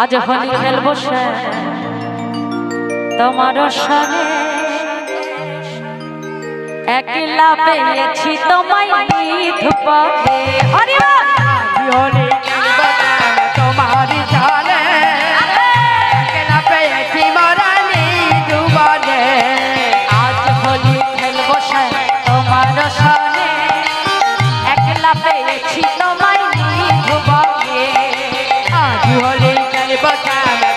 আজ হলি খেলব সে। তোমার সনে একলা পেয়েছি তোমায় হরি হরি বাবা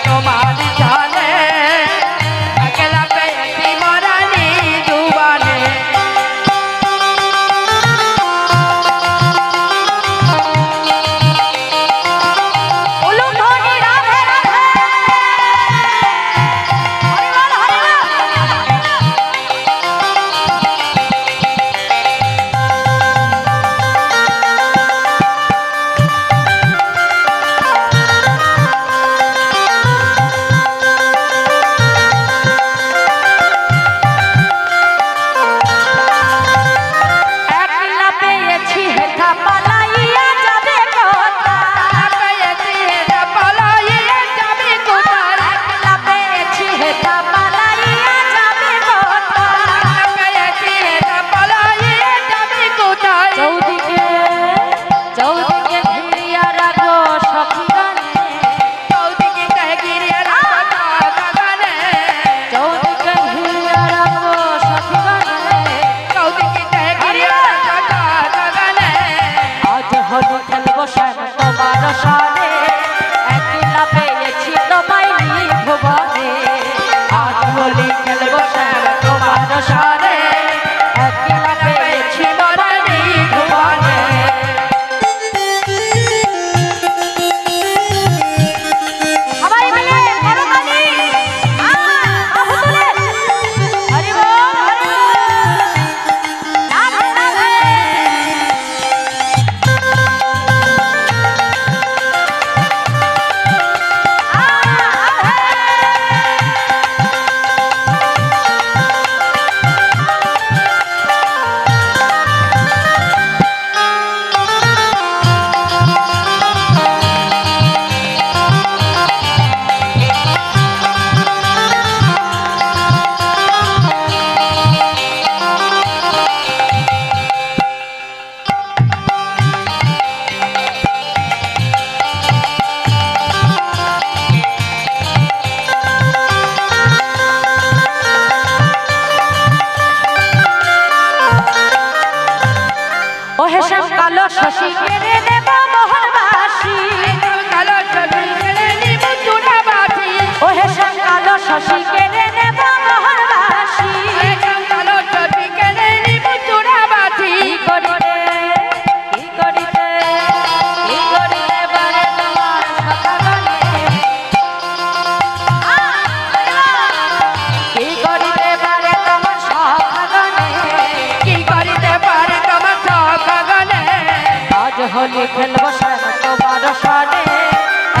হলে খেলব শত বারো সনে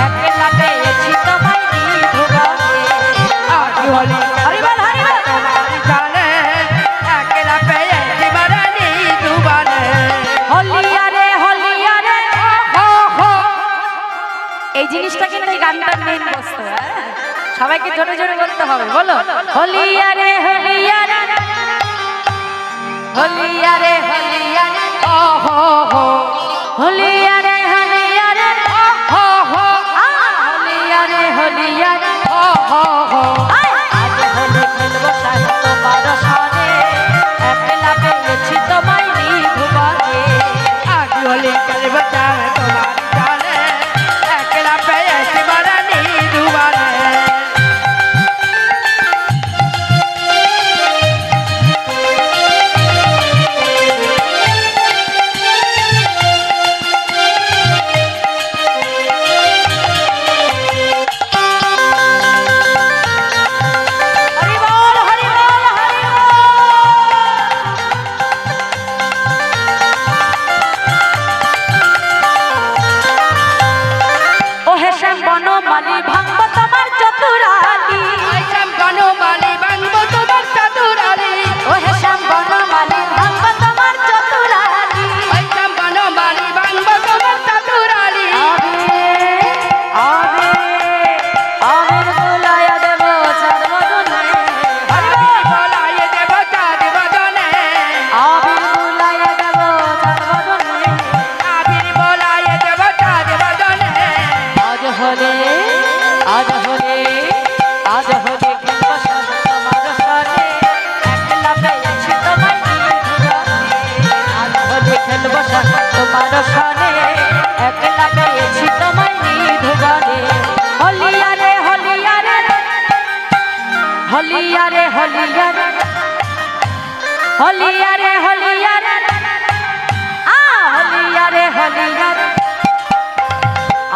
একলা পেয়েছি তোমায় এই জিনিসটা কিন্তু গানটার মেন বস্তু হ্যাঁ? সবাইকে জোরে জোরে বলতে হবে, বলো। হলিয়ারে হলিয়ারে। হলিয়ারে হলিয়ারে ও হো হো হলে আর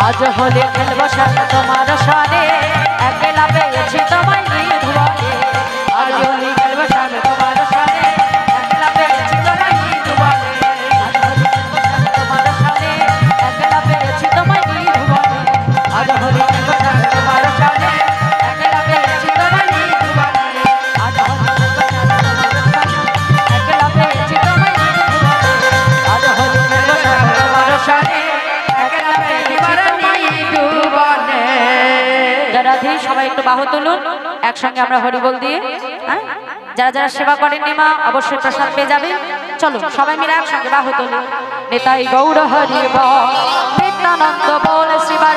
আজ হলে খেলব সাথে তোমার সারে একে লাগে তোমায় সবাই একটু বাহ তুলুন, একসঙ্গে আমরা হরিবল দিয়ে হ্যাঁ? যারা যারা সেবা করেননি মা, অবশ্যই প্রসাদ পেয়ে যাবে। চলো সবাই মিলে একসঙ্গে বাহ তুলুন। নেতাই গৌর হরি নেতানন্দ বল শিবার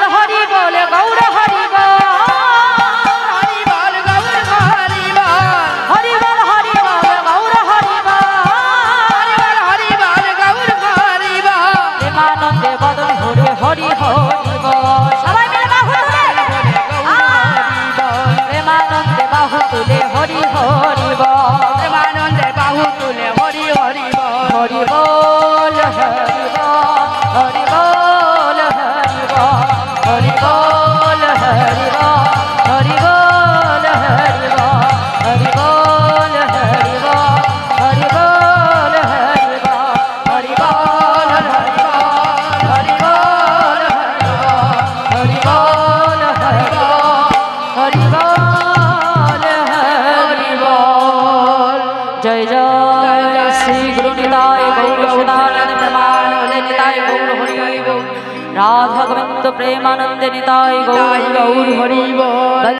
Hori. প্রেমানন্দে নিতাই গৌর গৌর হরিব।